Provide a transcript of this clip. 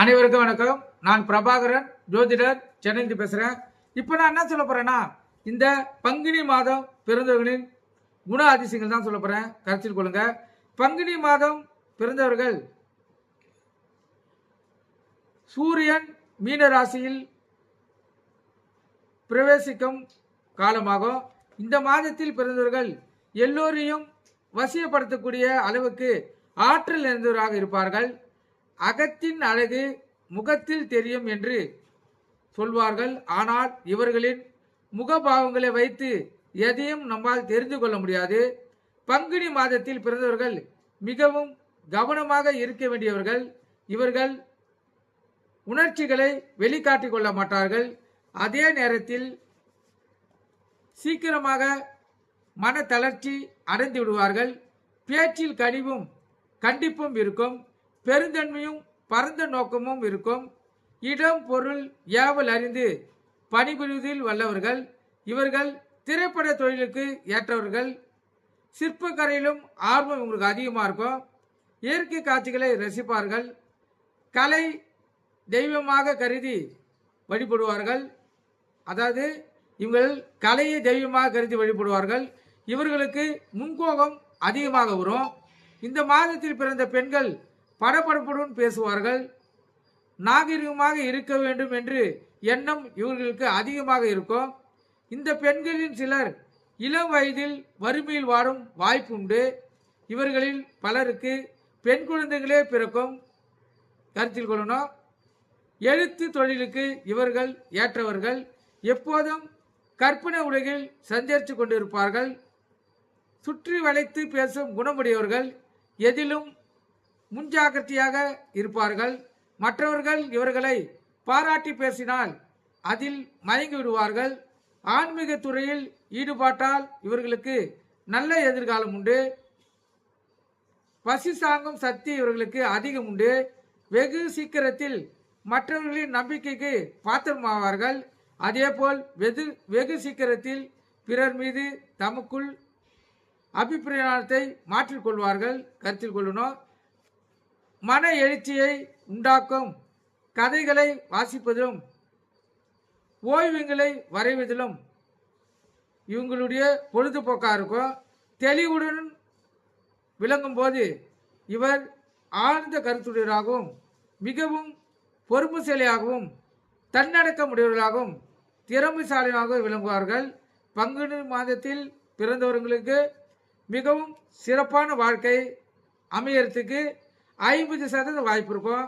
அனைவருக்கும் வணக்கம். நான் பிரபாகரன் ஜோதிடர் சென்னைந்து பேசுகிறேன் இப்போ நான் என்ன சொல்ல போகிறேன்னா இந்த பங்குனி மாதம் பிறந்தவர்களின் குண அதிசயங்கள் தான் சொல்ல போகிறேன் கருத்தில் கொள்ளுங்க. பங்குனி மாதம் பிறந்தவர்கள் சூரியன் மீன ராசியில் பிரவேசிக்கும் காலமாகும். இந்த மாதத்தில் பிறந்தவர்கள் எல்லோரையும் வசியப்படுத்தக்கூடிய அளவுக்கு ஆற்றல் நிறைந்தவராக இருப்பார்கள். அகத்தின் அழகு முகத்தில் தெரியும் என்று சொல்வார்கள். ஆனால் இவர்களின் முகபாவங்களை வைத்து எதையும் நம்மால் தெரிந்து கொள்ள முடியாது. பங்குனி மாதத்தில் பிறந்தவர்கள் மிகவும் கவனமாக இருக்க வேண்டியவர்கள். இவர்கள் உணர்ச்சிகளை வெளிக்காட்டிக் கொள்ள மாட்டார்கள். அதே நேரத்தில் சீக்கிரமாக மன தளர்ச்சி அடைந்து விடுவார்கள். பேச்சில் கனிவும் கண்டிப்பும் இருக்கும். பெருந்தன்மையும் பரந்த நோக்கமும் இருக்கும். இடம் பொருள் ஏவல் அறிந்து பணிபுரிவதில் வல்லவர்கள். இவர்கள் திரைப்பட தொழிலுக்கு ஏற்றவர்கள். சிற்பக்கரையிலும் ஆர்வம் இவங்களுக்கு அதிகமாக இருக்கும். இயற்கை காட்சிகளை ரசிப்பார்கள். கலை தெய்வமாக கருதி வழிபடுவார்கள். அதாவது இவங்கள் கலையை தெய்வமாக கருதி வழிபடுவார்கள். இவர்களுக்கு முன்கோபம் அதிகமாக வரும். இந்த மாதத்தில் பிறந்த பெண்கள் படபடப்புடன் பேசுவார்கள். நாகரிகமாக இருக்க வேண்டும் என்று எண்ணம் இவர்களுக்கு அதிகமாக இருக்கும். இந்த பெண்களின் சிலர் இளம் வயதில் வறுமையில் வாடும் வாய்ப்பு உண்டு. இவர்களில் பலருக்கு பெண் குழந்தைகளே பிறக்கும். கருத்தில் கொள்ளணும். எழுத்து தொழிலுக்கு இவர்கள் ஏற்றவர்கள். எப்போதும் கற்பனை உலகில் சஞ்சரித்து கொண்டிருப்பார்கள். சுற்றி வளைத்து பேசும் குணமுடையவர்கள். எதிலும் முன்ஜாகிரதையாக இருப்பார்கள். மற்றவர்கள் இவர்களை பாராட்டி பேசினால் அதில் மயங்கி விடுவார்கள். ஆன்மீக துறையில் ஈடுபாட்டால் இவர்களுக்கு நல்ல எதிர்காலம் உண்டு. பசி சாங்கும் சக்தி இவர்களுக்கு அதிகம் உண்டு. வெகு சீக்கிரத்தில் மற்றவர்களின் நம்பிக்கைக்கு பாத்திரமாவார்கள். அதேபோல் வெகு வெகு சீக்கிரத்தில் பிறர் மீது தமக்குள் அபிப்பிராயத்தை மாற்றிக்கொள்வார்கள். கருத்தில் கொள்ளணும். மன எழுச்சியை உண்டாக்கும் கதைகளை வாசிப்பதிலும் ஓய்வுங்களை வரைவதிலும் இவங்களுடைய பொழுதுபோக்காக இருக்கும் தெளிவுடன் விளங்கும் போது இவர் ஆழ்ந்த கருத்துடையவராகவும் மிகவும் பொறுப்புசேலியாகவும் தன்னடக்க முடியவர்களாகவும் திறமைசாலியாக விளங்குவார்கள். பங்குனி மாதத்தில் பிறந்தவர்களுக்கு மிகவும் சிறப்பான வாழ்க்கை அமையறதுக்கு ஐம்பது சதவீத வாய்ப்பு இருக்கும்.